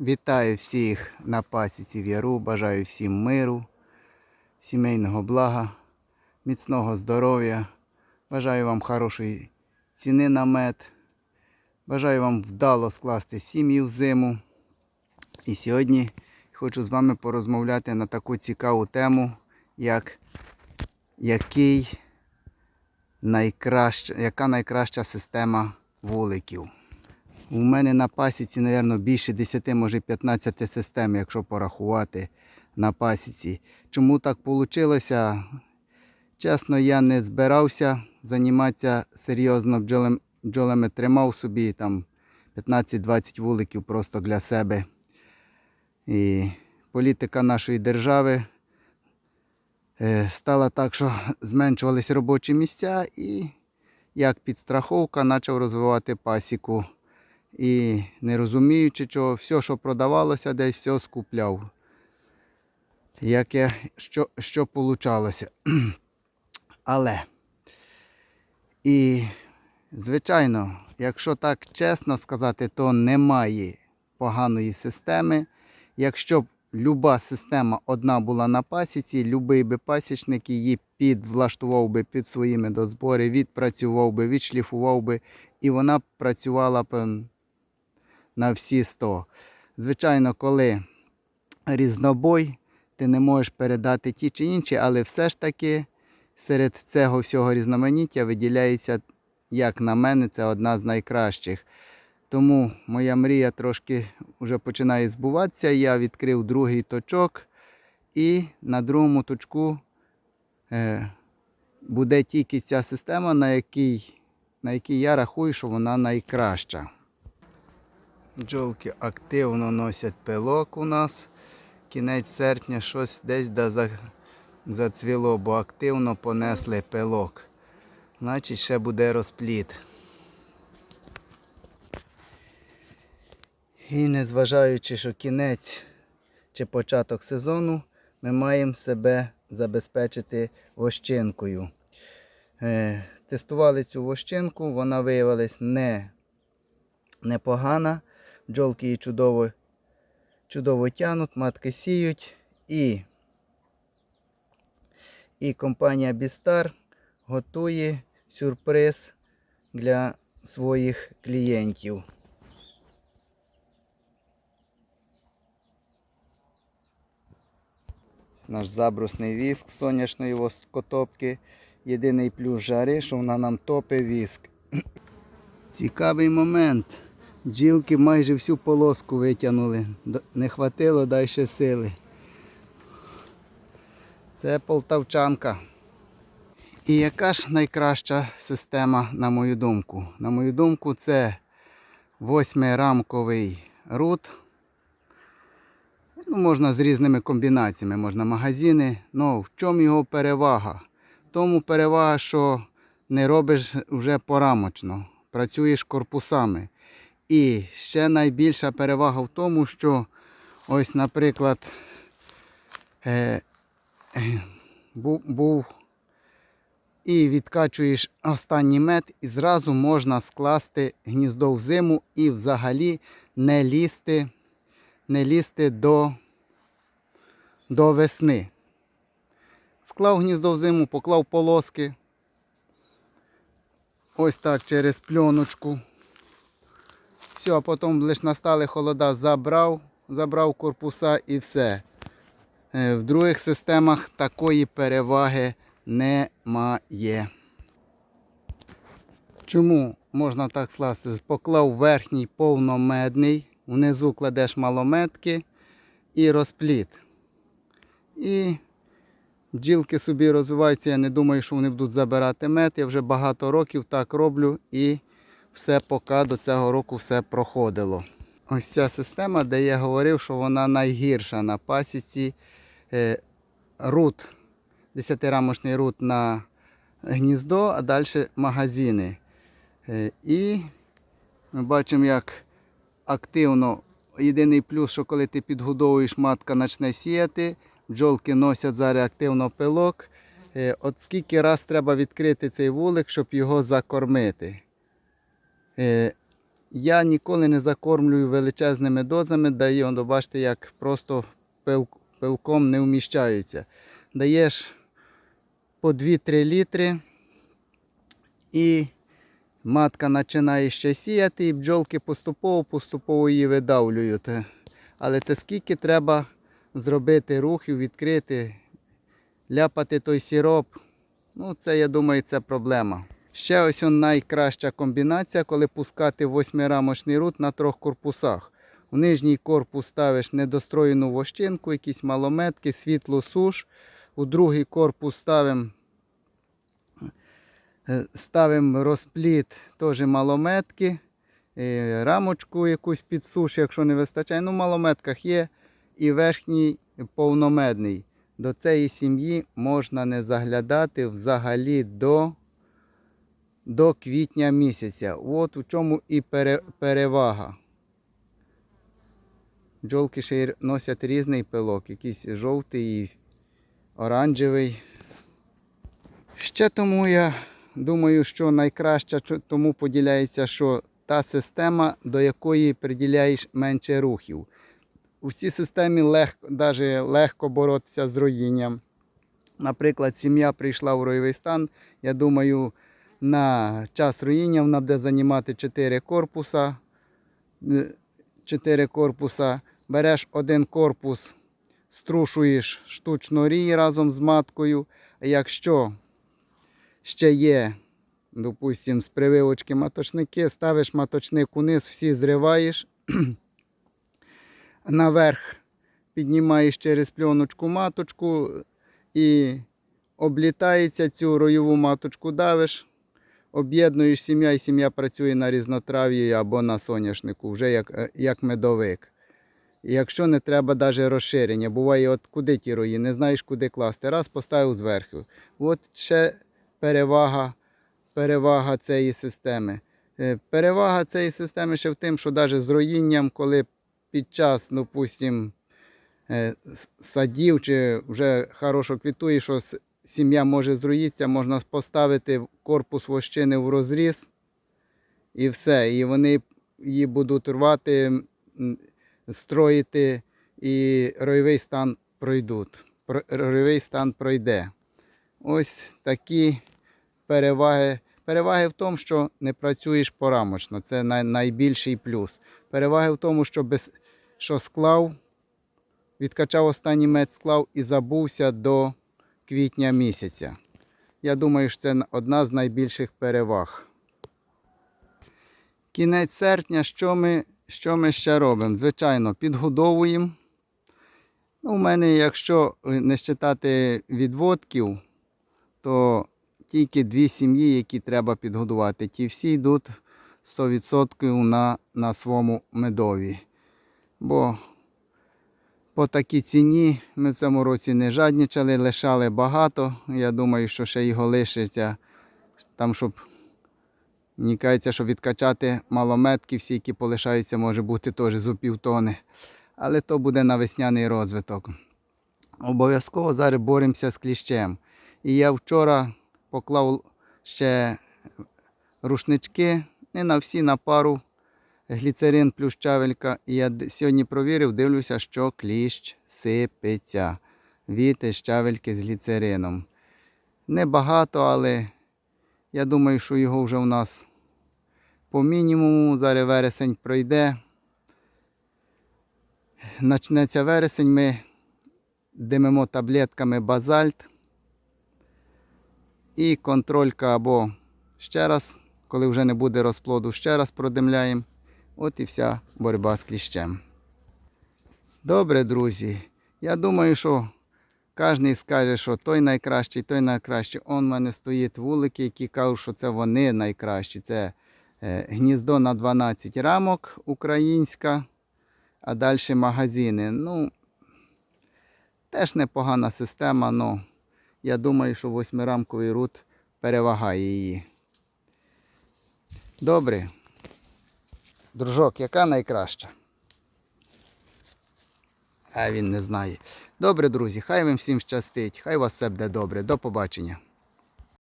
Вітаю всіх на пасіці в Яру, бажаю всім миру, сімейного блага, міцного здоров'я. Бажаю вам хорошої ціни на мед. Бажаю вам вдало скласти сім'ї в зиму. І сьогодні хочу з вами порозмовляти на таку цікаву тему, як який найкраща, яка найкраща система вуликів. У мене на пасіці, мабуть, більше 10, може 15 систем, якщо порахувати на пасіці. Чому так вийшло? Чесно, я не збирався займатися серйозно бджолем, бджолами, тримав собі там 15-20 вуликів просто для себе. І політика нашої держави е, стала так, що зменшувалися робочі місця і як підстраховка почав розвивати пасіку. І не розуміючи чого, все, що продавалося, десь все скупляв. Яке, що, що получалося. Але. І, звичайно, якщо так чесно сказати, то немає поганої системи. Якщо б люба система одна була на пасіці, любий би пасічник її підвлаштував би під своїми дозбори, відпрацював би, відшліфував би, і вона б працювала б на всі 100. Звичайно, коли різнобой, ти не можеш передати ті чи інші, але все ж таки серед цього всього різноманіття виділяється, як на мене, це одна з найкращих. Тому моя мрія трошки вже починає збуватися. Я відкрив другий точок, і на другому точку е, буде тільки ця система, на якій, на якій я рахую, що вона найкраща. Бджолки активно носять пилок у нас. Кінець серпня щось десь да за- зацвіло, бо активно понесли пилок. Значить ще буде розпліт. І незважаючи, що кінець чи початок сезону, ми маємо себе забезпечити вощинкою. Е, Тестували цю вощинку, вона виявилась не, непогана. Бджолки її чудово, чудово тянуть, матки сіють. І, і компанія Бістар готує сюрприз для своїх клієнтів. Наш забрусний віск соняшної воскотопки. Єдиний плюс жари, що вона нам топить віск. Цікавий момент. Бджілки майже всю полоску витягнули. Не хватило далі сили. Це полтавчанка. І яка ж найкраща система, на мою думку? На мою думку, це восьмирамковий рут. Ну, можна з різними комбінаціями, можна магазини. Ну, в чому його перевага? Тому перевага, що не робиш вже порамочно, працюєш корпусами. І ще найбільша перевага в тому, що ось, наприклад, е, був, був і відкачуєш останній мед, і зразу можна скласти гніздо в зиму і взагалі не лізти, не лізти до, до весни. Склав гніздо в зиму, поклав полоски. Ось так через пленочку. Все, а потім лише настали холода, забрав, забрав корпуса і все. Е, В других системах такої переваги немає. Чому можна так скласти? Поклав верхній повномедний, внизу кладеш малометки і розпліт. І бджілки собі розвиваються. Я не думаю, що вони будуть забирати мед. Я вже багато років так роблю і все поки до цього року все проходило. Ось ця система, де я говорив, що вона найгірша на пасіці. Е, Рут, 10-рамочний рут на гніздо, а далі магазини. Е, І ми бачимо, як активно. Єдиний плюс, що коли ти підгодовуєш, матка почне сіяти, бджолки носять зараз активно пилок. Е, От скільки раз треба відкрити цей вулик, щоб його закормити. Е, я ніколи не закормлюю величезними дозами, он, бачите, як просто пил, пилком не вміщаються. Даєш по 2-3 літри і матка починає ще сіяти, і бджолки поступово-поступово її видавлюють. Але це скільки треба зробити рухів, відкрити, ляпати той сироп. Ну, це, я думаю, це проблема. Ще ось он найкраща комбінація, коли пускати восьмирамочний рут на трьох корпусах. У нижній корпус ставиш недостроєну вощинку, якісь малометки, світло суш. У другий корпус ставимо ставимо розпліт теж малометки, е, рамочку якусь під суш, якщо не вистачає. Ну, в малометках є. І верхній повномедний. До цієї сім'ї можна не заглядати взагалі до до квітня місяця. От у чому і перевага. Бджолки ще носять різний пилок, якийсь жовтий і оранжевий. Ще тому я думаю, що найкраще тому поділяється, що та система, до якої приділяєш менше рухів. У цій системі легко, даже легко боротися з роїнням. Наприклад, сім'я прийшла в ройовий стан. Я думаю, на час роїння вона буде займати 4 корпуса. 4 корпуса. Береш один корпус, струшуєш штучно рій разом з маткою. Якщо ще є, допустимо, з прививочки маточники, ставиш маточник униз, всі зриваєш. Наверх піднімаєш через пленочку маточку і облітається цю ройову маточку давиш, об'єднуєш сім'я, і сім'я працює на різнотрав'ї або на соняшнику, вже як, е, як медовик. Якщо не треба навіть розширення, буває, от куди ті рої, не знаєш, куди класти. Раз поставив зверху. От ще перевага, перевага цієї системи. Е, Перевага цієї системи ще в тим, що навіть з роїнням, коли під час, допустим, е, садів чи вже хорошо квітує, що сім'я може зруїтися, можна поставити корпус вощини в розріз і все. І вони її будуть рвати, строїти, і ройовий стан пройдуть. Ройовий стан пройде. Ось такі переваги. Переваги в тому, що не працюєш порамочно. Це найбільший плюс. Переваги в тому, що, без, що склав, відкачав останній мед, склав і забувся до квітня місяця. Я думаю, що це одна з найбільших переваг. Кінець серпня, що ми, що ми ще робимо? Звичайно, підгодовуємо. Ну, у мене, якщо не считати відводків, то тільки дві сім'ї, які треба підгодувати. Ті всі йдуть 100% на, на своєму медові. Бо по такій ціні ми в цьому році не жадничали, лишали багато. Я думаю, що ще його лишиться. Там, щоб мені кажеться, що відкачати малометки, всі, які полишаються, може бути теж з півтони. Але то буде на весняний розвиток. Обов'язково зараз боремося з кліщем. І я вчора поклав ще рушнички, не на всі, на пару гліцерин плюс щавелька. І я сьогодні провірив, дивлюся, що кліщ сипеться від щавельки з гліцерином. Небагато, але я думаю, що його вже у нас по мінімуму. Зараз вересень пройде. Начнеться вересень, ми димимо таблетками базальт. І контролька або ще раз, коли вже не буде розплоду, ще раз продимляємо. От і вся боротьба з кліщем. Добре, друзі. Я думаю, що кожен скаже, що той найкращий, той найкращий. Он в мене стоїть вулики, які кажуть, що це вони найкращі. Це е, гніздо на 12 рамок українська, а далі магазини. Ну, теж непогана система, але я думаю, що восьмирамковий рут перевагає її. Добре. Дружок, яка найкраща? А він не знає. Добре, друзі, хай вам всім щастить, хай вас все буде добре. До побачення.